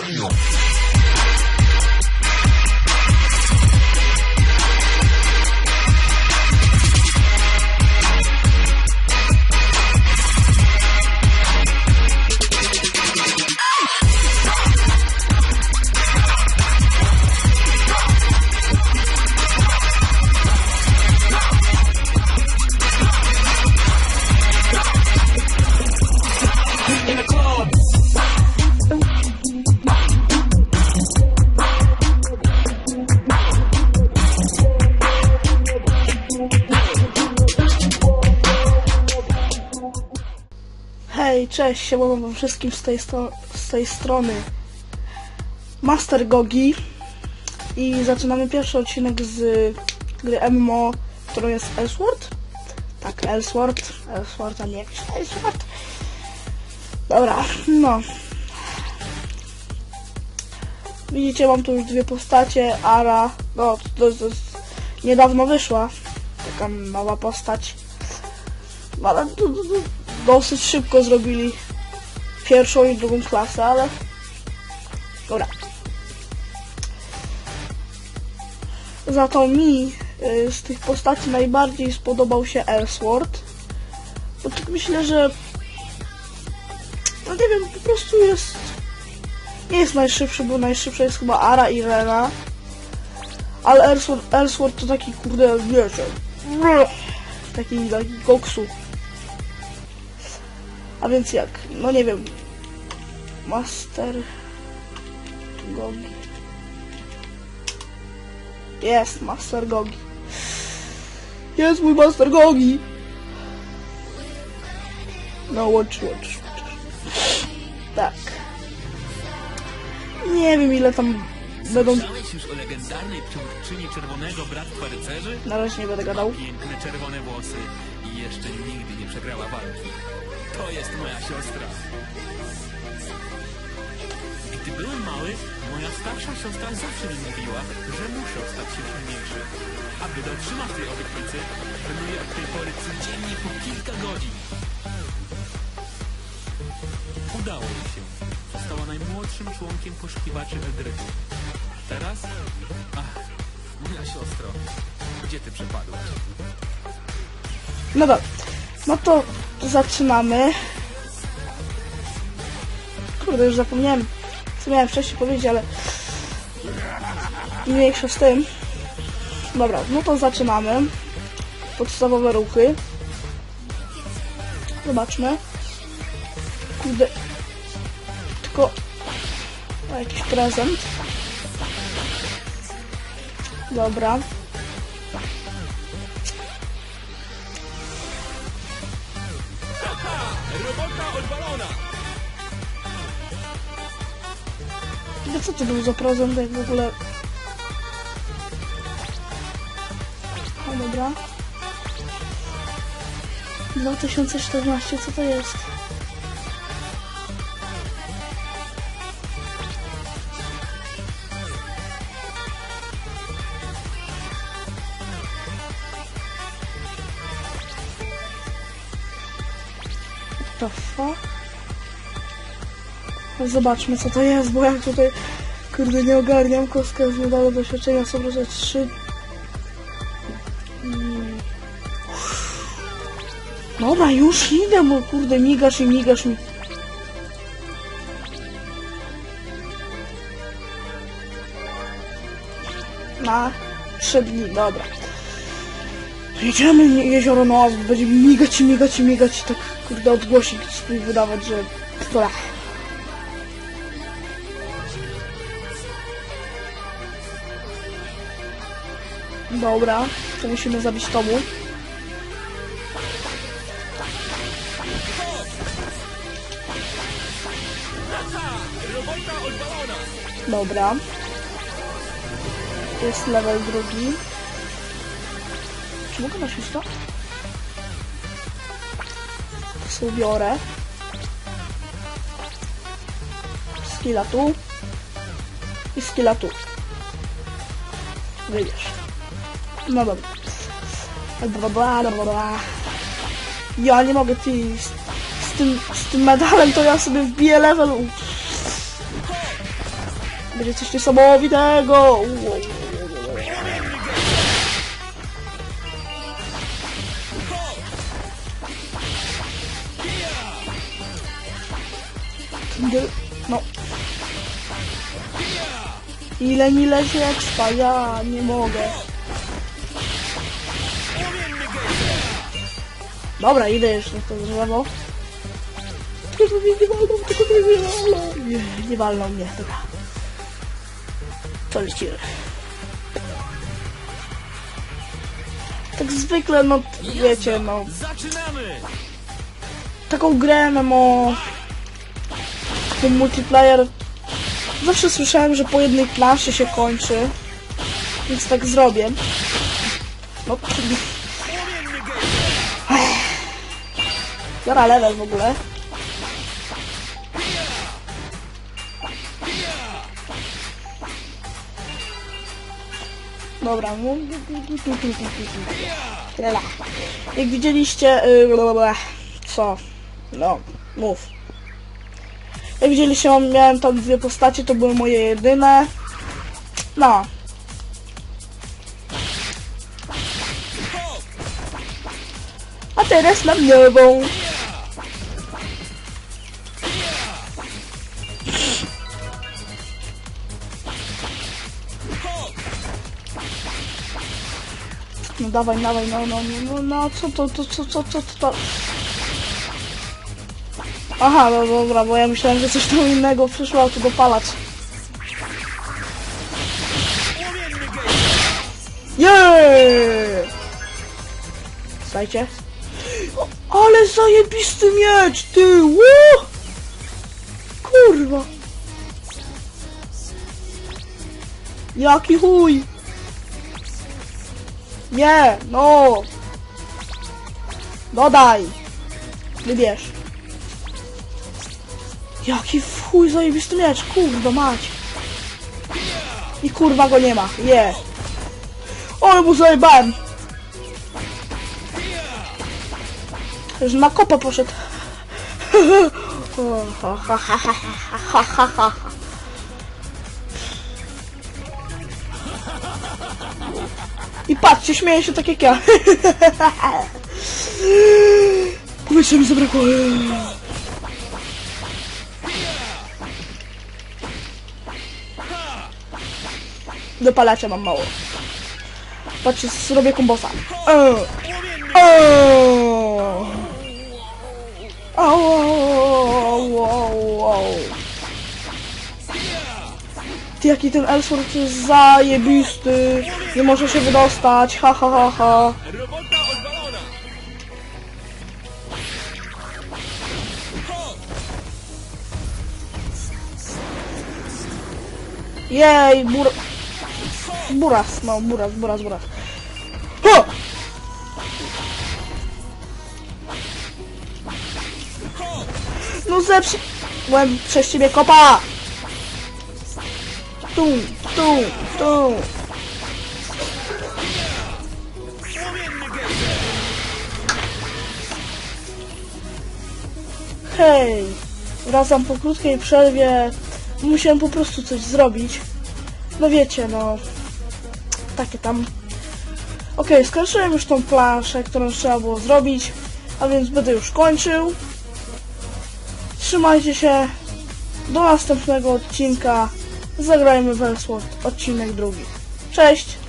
Radio. Cześć, siemano wam wszystkim z tej, z tej strony Master Gogi i zaczynamy pierwszy odcinek z gry MMO, którą jest Elsword. Tak, Elsword, Elsword, a nie jakiś Elsword. Dobra, no. Widzicie, mam tu już dwie postacie, Ara, no, to, to, to niedawno wyszła, taka nowa postać. Ale dosyć szybko zrobili pierwszą i drugą klasę, ale dobra. Za to mi y, z tych postaci najbardziej spodobał się Elsword. Bo tak myślę, że no nie wiem, po prostu jest nie jest najszybszy, bo najszybsza jest chyba Ara i Rena. Ale Elsword, Elsword to taki kurde, wiecie, taki, taki koksu. A więc jak? No nie wiem. Master Gogi. Jest Master Gogi. Jest mój Master Gogi. No watch, watch, watch. Tak. Nie wiem ile tam będą... Słyszałeś już o legendarnej przywódczyni Czerwonego Bractwa Rycerzy? Na razie nie będę gadał. Piękne czerwone włosy jeszcze nigdy nie przegrała walki. To jest moja siostra. Gdy byłem mały, moja starsza siostra zawsze mi mówiła, że muszę stać się silniejszy. Aby dotrzymać tej obietnicy, trenuję od tej pory codziennie po kilka godzin. Udało mi się. Została najmłodszym członkiem poszukiwaczy Eldrytu. Teraz? Ach, moja siostro, gdzie ty przepadłaś? No dobra. No to zaczynamy. Kurde, już zapomniałem, co miałem wcześniej powiedzieć, ale mniejsza z tym. Dobra, no to zaczynamy. Podstawowe ruchy. Zobaczmy. Kurde. Tylko o, jakiś prezent. Dobra. Robota odwalona! No co to był za prezent, jak w ogóle... O, dobra. 2014, co to jest? The fuck? Zobaczmy co to jest, bo ja tutaj kurde nie ogarniam. Kostka z medalu doświadczenia są że 3. Mm. Dobra, już idę, bo kurde migasz i migasz mi. Na 3 dni, dobra. Jedziemy jezioro Noaz, będzie migać i migać i migać i tak kurde odgłosik swój wydawać, że... Dobra. Dobra, to musimy zabić tomu. Dobra. Jest level drugi. Czy mogę nosić to? Tu biorę. Skilla tu. I skilla tu. Wyjdziesz. No dobra. Bla, bla, bla. Ja nie mogę ty z, z, tym, z tym medalem to ja sobie wbiję level. Będzie coś niesamowitego! No. Ile mi leży expa? Ja nie mogę. Dobra, idę już na to drzewo. Tylko mnie nie walną, tylko mnie nie walną. Nie, nie walną mnie, dobra. To lecimy. Tak zwykle, no wiecie, no taką grę MMO, ten multiplayer, zawsze słyszałem, że po jednej planszy się kończy, więc tak zrobię. No, czyli... Level w ogóle. Dobra. Jak widzieliście... Yy, co? No, mów. Jak widzieliście, miałem tam dwie postacie, to były moje jedyne. No. A teraz mam nową. No dawaj, dawaj, no, no, no, no, no, co to, to, co, co, co, co, to? Aha, no dobra, bo ja myślałem, że coś tam innego przyszło, a tu dopalać. Jeee! Słuchajcie. Ale zajebisty miecz, ty! Ło! Kurwa! Jaki chuj! Nie, no! Dodaj! Wybierz. Jaki w chuj zajebisty miecz, kurwa mać. I kurwa go nie ma, je. Ale mu zajebałem. Już na kopę poszedł. I patrzcie, śmieje się tak jak ja. Powietrza mi zabrakło. Dopalacza mam mało. Patrzcie, zrobię kombosa. Au. Ty, jaki ten Ellsworth jest zajebisty. Nie może się wydostać. Ha, ha, ha, ha. Jej, bur... Buras, no, buras, buras, buras. No zepsi... Byłem przez ciebie kopa! Tu, tu, tu. Hej! Wracam po krótkiej przerwie. Musiałem po prostu coś zrobić. No wiecie, no... Takie tam... Okej, skończyłem już tą planszę, którą trzeba było zrobić. A więc będę już kończył. Trzymajcie się. Do następnego odcinka. Zagrajmy w Ellsworth, odcinek drugi. Cześć!